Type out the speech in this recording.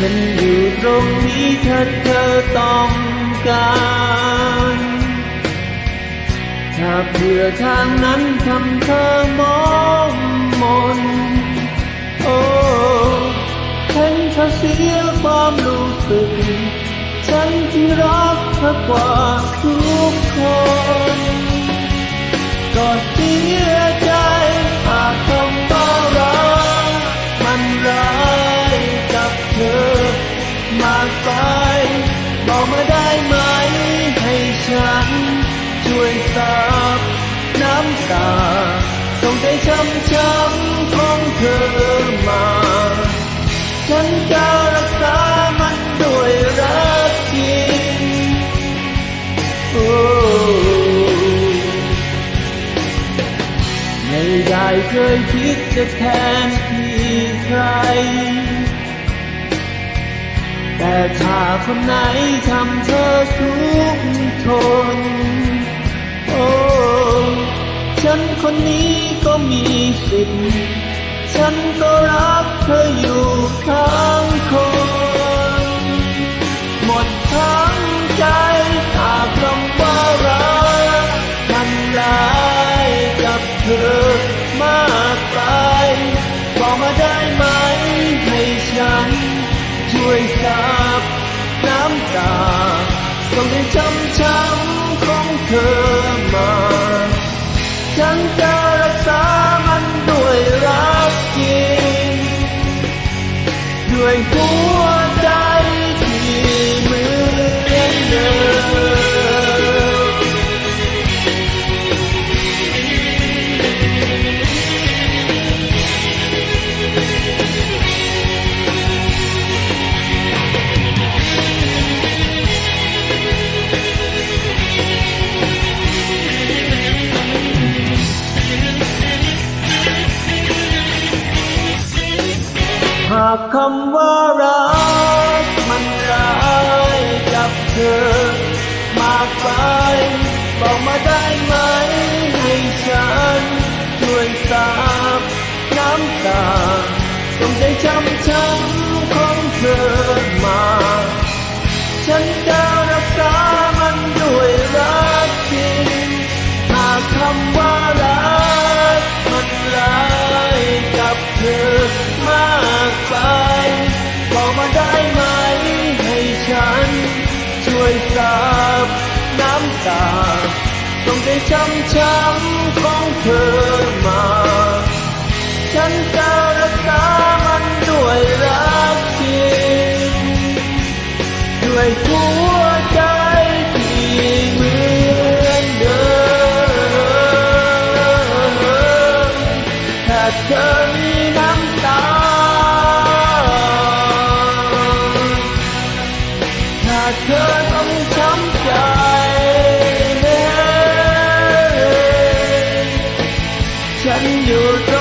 ฉันอยู่ตรงนี้ถ้าเธอต้องการถ้าเพื่อทางนั้นทำเธอมองมน โอ้ฉันเธอเสียความรู้สึก ฉันที่รักเธอกว่าทุกคน ก็เสีย มากไปบอกมาได้ไหม ให้ฉัน ช่วยซับน้ำตาส่งใจช้ำช้ำของเธอมา ฉันจะรักษามันด้วยรักจริงโอ้ไม่ได้เคยคิดจะแทนที่ใคร แต่ถ้าคนไหนทำเธอทุกทน โอ้ฉันคนนี้ก็มีสิทธิ์ฉันก็รักเธออยู่ข้า เธอมา ฉันจะรักษามันด้วยรักจริง ด้วยหัวใจที่เหมือนเดิมากคำว่ารัก มันร้ายกับเธอ มากไปบอกมาได้ไหม ให้ฉัน ช่วยซับน้ำตาส่งใจช้ำช้ำของเธอมา ฉัน น้ำตาส่งใจช้ำช้ำของเธอมา ฉันจะรักษา in your